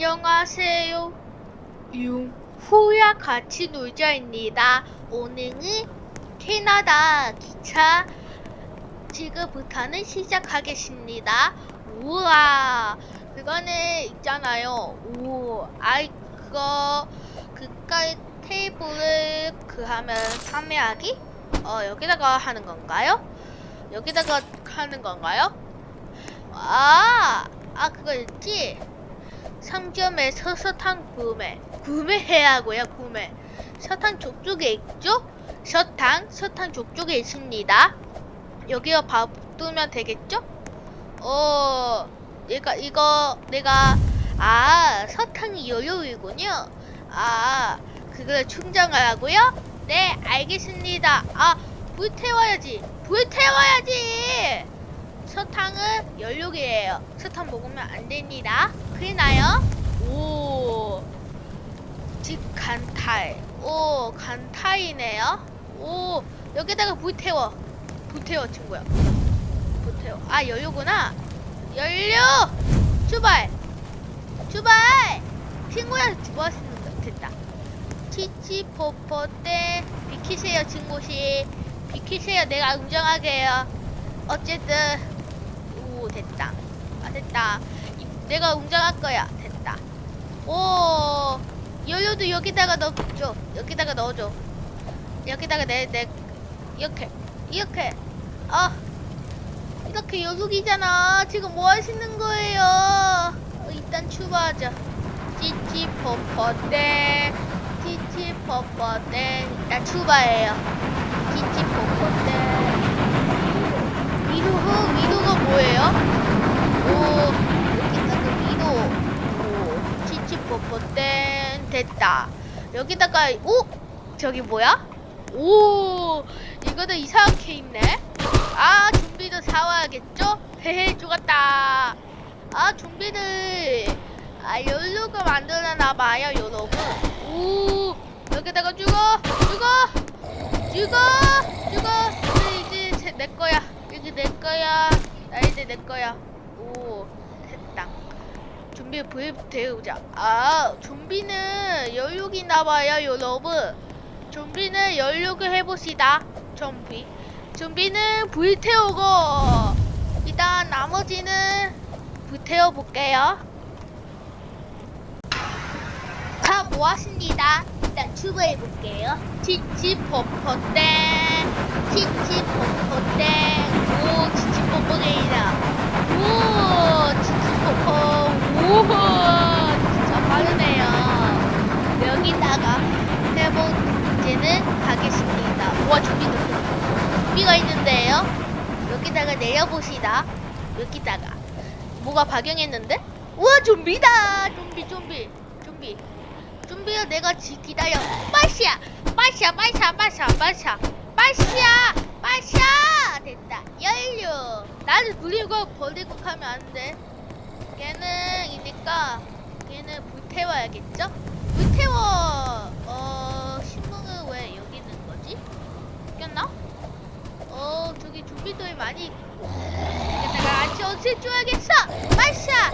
안녕하세요. 융후야 같이 놀자입니다. 오늘은 캐나다 기차 지금부터는 시작하겠습니다. 우와, 그거는 있잖아요. 오, 아이 그거 그까이 테이블을 그 하면 판매하기? 어 여기다가 하는 건가요? 여기다가 하는 건가요? 아, 아 그거 있지? 상점에 서 사탕 구매 구매해야고요 구매 사탕 저쪽에 있죠? 사탕 사탕 저쪽에 있습니다 여기가 봐두면 되겠죠? 어 얘가 이거 내가 아 사탕이 여유이군요 아 그걸 충전하라고요? 네 알겠습니다 아 불 태워야지 불 태워야지 사탕은 연료기예요. 사탕 먹으면 안 됩니다. 큰일 나요. 오, 집 간탈. 오, 간탈이네요. 오, 여기다가 불 태워. 불 태워, 친구야. 불 태워. 아, 연료구나. 연료! 출발! 출발! 친구야, 좋았습니다. 됐다. 치치포포 때 비키세요, 친구씨. 비키세요. 내가 운전하게요. 어쨌든 오 됐다 아 됐다 이- 내가 운전할 거야. 됐다. 오 연료도 여기다가 넣어줘. 여기다가 넣어줘. 여기다가 내 내 이렇게 이렇게. 아 이렇게 연료기잖아. 지금 뭐 하시는 거예요? 어, 일단 출발하자. 찌찌퍼퍼떼 찌찌퍼퍼떼 일단 출발해요. 찌찌퍼퍼떼 위도 위도가 뭐예요? 오 오 치치뽀뽀 땡 됐다. 여기다가 오 저기 뭐야? 오 이거는 이상하게 있네. 아 좀비도 사와야겠죠? 헤헤 죽었다. 아 좀비들. 아 연료가 만들어놔봐요 여러분 오 여기다가 죽어 죽어 죽어 죽어. 이제 이제 제- 내 거야. 여기 내 거야. 나 이제 내 거야. 오 좀비 불 태우자. 아 좀비는 연료기 나봐요 여러분. 좀비는 연료기 해봅시다 좀비. 좀비는 불 태우고 일단 나머지는 불 태워 볼게요. 다 모았습니다. 일단 출발해 볼게요. 치치포포땡, 치치포포땡, 오, 치치포포게이다. 오, 치치포포, 우와, 진짜 빠르네요. 여기다가 세 번째는 가겠습니다. 우와, 좀비도, 좀비가 있는데요. 여기다가 내려봅시다. 여기다가. 뭐가 발견했는데? 우와, 좀비다! 좀비, 좀비, 좀비. 준비야 내가 지 기다려 빠시야 빠시야 빠시야 빠시야 빠시야 빠시야 빠시야! 됐다. 연료 나를 부리고 버리고 가면 안 돼. 얘는 이니까 얘는 불태워야겠죠? 불태워! 어 신문은 왜 여기 있는 거지? 바뀌었나? 어 저기 좀비들이 많이 여기다가 안치 없애줘야겠어! 빠시야!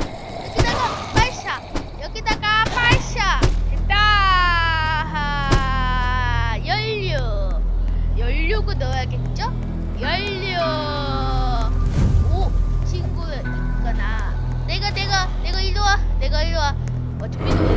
여기다가 빠시야! 여기다가 빠시야 연료고 넣어야겠죠? 연료 오 친구를 있거나 내가 내가 내가 일로 와. 내가 일로 와. 어차피 받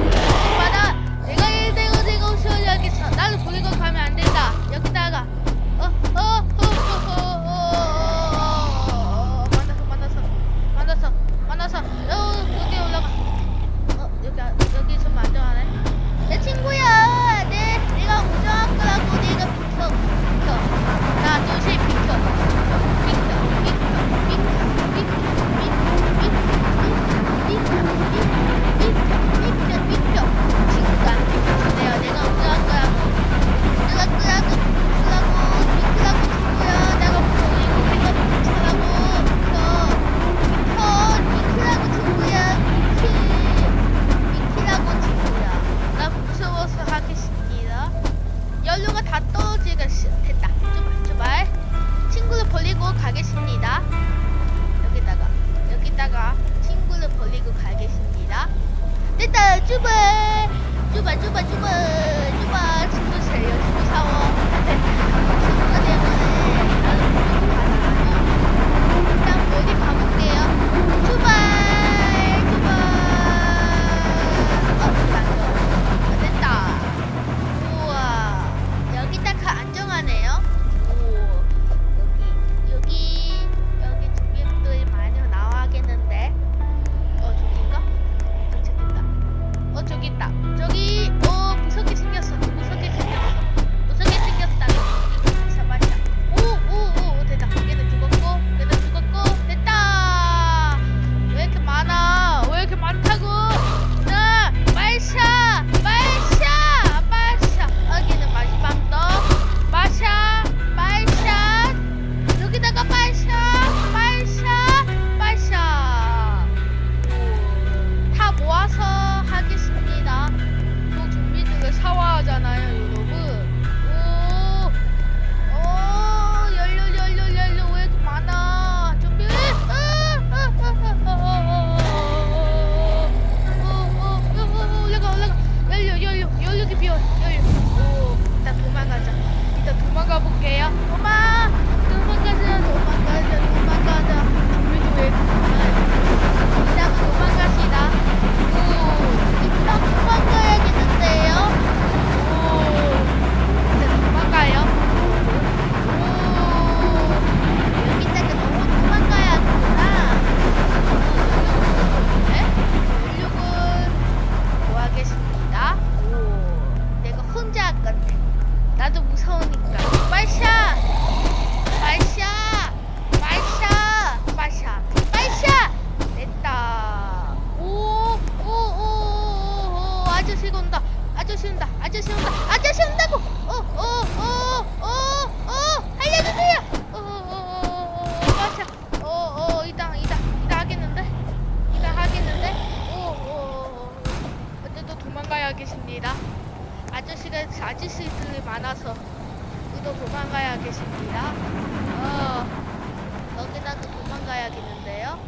가야겠는데요.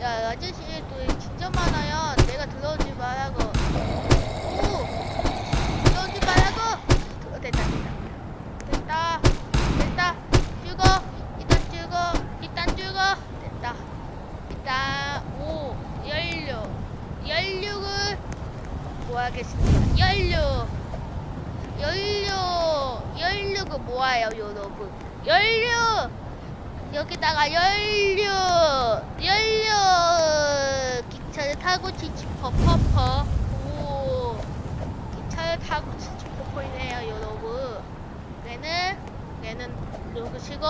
야, 아저씨들 진짜 많아요. 내가 들어오지 말라고. 뭐예요 여러분. 연료 여기다가 연료 연료. 기차를 타고 지치 퍼 퍼퍼. 오 기차를 타고 지치 퍼 퍼이네요 여러분. 얘는 얘는 여기시고?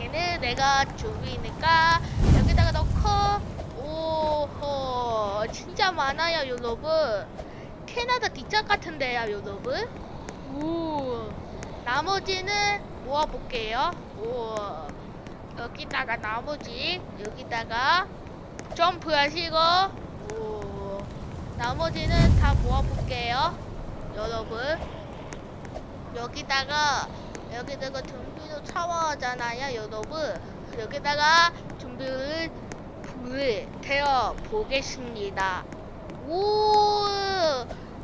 얘는 내가 주위니까 여기다가 넣고. 오호 진짜 많아요 여러분. 캐나다 뒷장 같은데요 여러분. 오 나머지는 모아볼게요. 오 여기다가 나머지 여기다가 점프하시고. 오. 나머지는 다 모아볼게요 여러분. 여기다가 여기다가 준비를 샤워하잖아요 여러분. 여기다가 준비를 불을 태워 보겠습니다. 오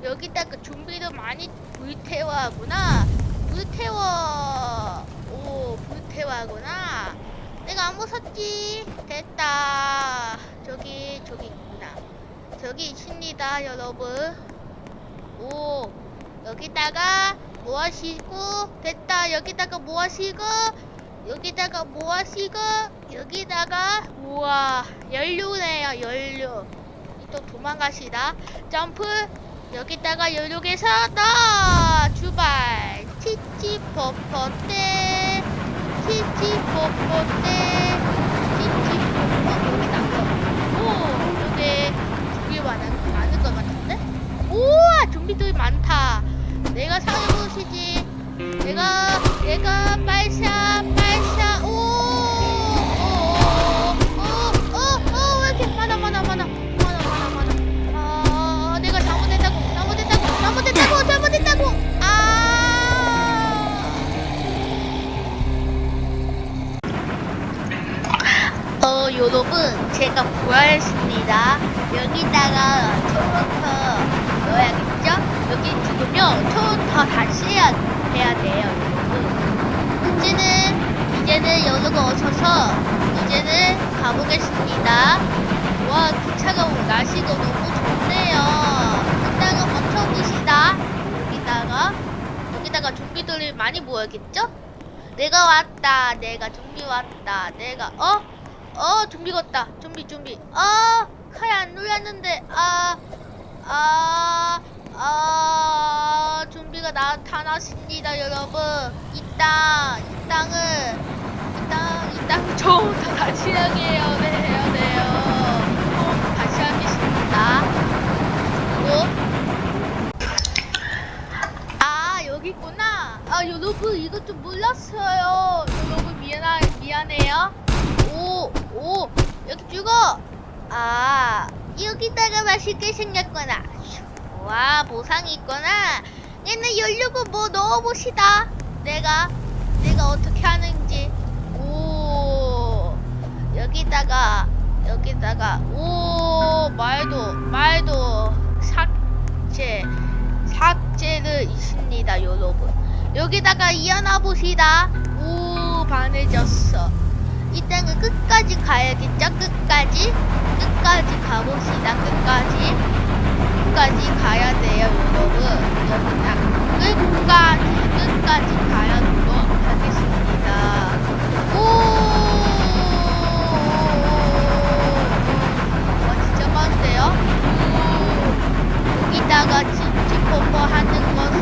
여기다가 좀비를 많이 불태워하구나. 불태워. 오 불태워하구나 내가 안 무섭지? 됐다. 저기 저기 있구나. 저기 있습니다 여러분. 오 여기다가 모아시고 됐다. 여기다가 모아시고 여기다가 모아시고 여기다가 우와 연료네요 연료. 또 도망가시다. 점프. 여기다가 연료에서 나 출발. 치치 퍼퍼 치치뽀뽀떼. 찌찌뽀뽀 이렇게 나왔고 요게 두개 맞은, 많은 것 같은데? 우와 좀비들이 많다. 내가 사는 곳이지. 내가 내가 제가 부활했습니다. 여기다가 처음부터 넣어야겠죠? 여기 죽으면 처음부터 다시 해야, 해야 돼요, 여러분. 이제는, 이제는 여러분 오셔서, 이제는 가보겠습니다. 와, 그 차가운 날씨가 너무 좋네요. 일단은 멈춰봅시다. 여기다가, 여기다가 좀비들이 많이 모여야겠죠? 내가 왔다. 내가 좀비 왔다. 내가 어? 어 좀비 같다. 좀비 좀비. 어칼안 눌렸는데 아 아, 아, 좀비가 나타났습니다, 여러분. 이 땅, 이 땅, 이 땅, 처음부터 다시 하게 해야 돼, 해야 돼요. 처음부터 다시 하겠습니다. 그리고, 아 여기 있구나 아 여러분 이거 좀 몰랐어요 여러분 미안하, 미안해요 오 오 여기 죽어. 아 여기다가 맛있게 생겼구나. 와 보상이 있구나. 얘는 열려고 뭐 넣어봅시다. 내가 내가 어떻게 하는지. 오 여기다가 여기다가. 오 말도 말도. 삭제 삭제를 있습니다, 여러분. 여기다가 이어나 봅시다. 오, 반해졌어. 이 땅은 끝까지 가야겠죠? 끝까지? 끝까지 가봅시다, 끝까지. 끝까지 가야 돼요, 여러분. 여기다 끝까지, 끝까지 가야도록 하겠습니다. 오! 와, 진짜 많은데요? 오. 여기다가 찌찌뽀뽀 하는 것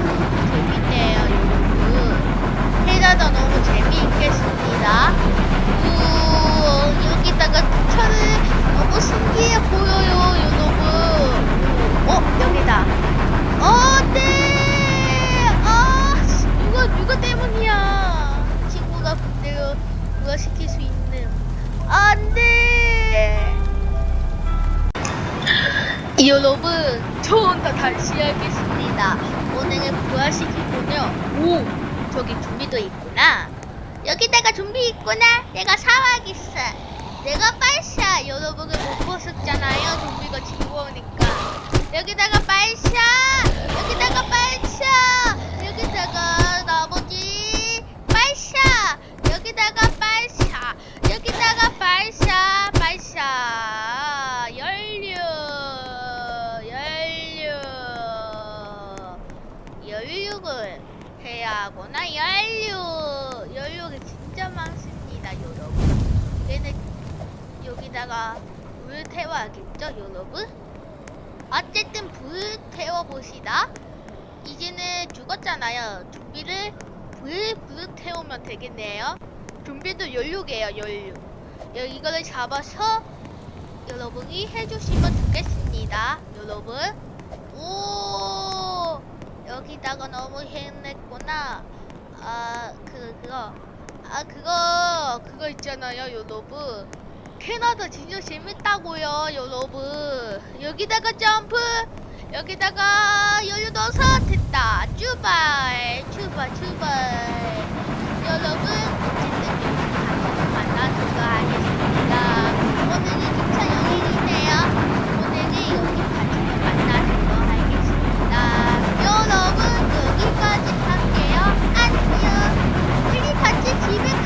여러분, 처음부터 다시 하겠습니다. 오늘은 부활시키군요. 오, 저기 좀비도 있구나. 여기다가 좀비 있구나. 내가 사와야겠어. 내가 빨샤. 여러분을 못 보셨잖아요. 좀비가 진보니까. 여기다가 빨샤. 여기다가 빨샤. 여기다가 나머지 빨샤. 여기다가 빨샤. 여기다가. 빨샤. 연료. 연료. 연료를 해야 하구나. 연료. 연료가 진짜 많습니다, 여러분. 얘는 여기다가 불 태워야겠죠, 여러분? 어쨌든 불 태워봅시다. 이제는 죽었잖아요. 좀비를 불, 불 태우면 되겠네요. 좀비도 연료게요, 연료. 여- 이거를 잡아서 여러분이 해주시면 좋겠습니다. 여러분. 오, 여기다가 너무 해냈구나. 아, 그, 그거. 아, 그거, 그거 있잖아요, 여러분. 캐나다 진짜 재밌다고요 여러분 여기다가 점프! 여기다가 18 됐다. 출발! 출발 출발. 여러분 어쨌든 여기 만나는 거 알겠습니다 오늘은 기차 여행이네요. 오늘은 여기 가지고 만나는 거 알겠습니다. 여러분 여기까지 할게요. 안녕. 클릭 같이 집에 가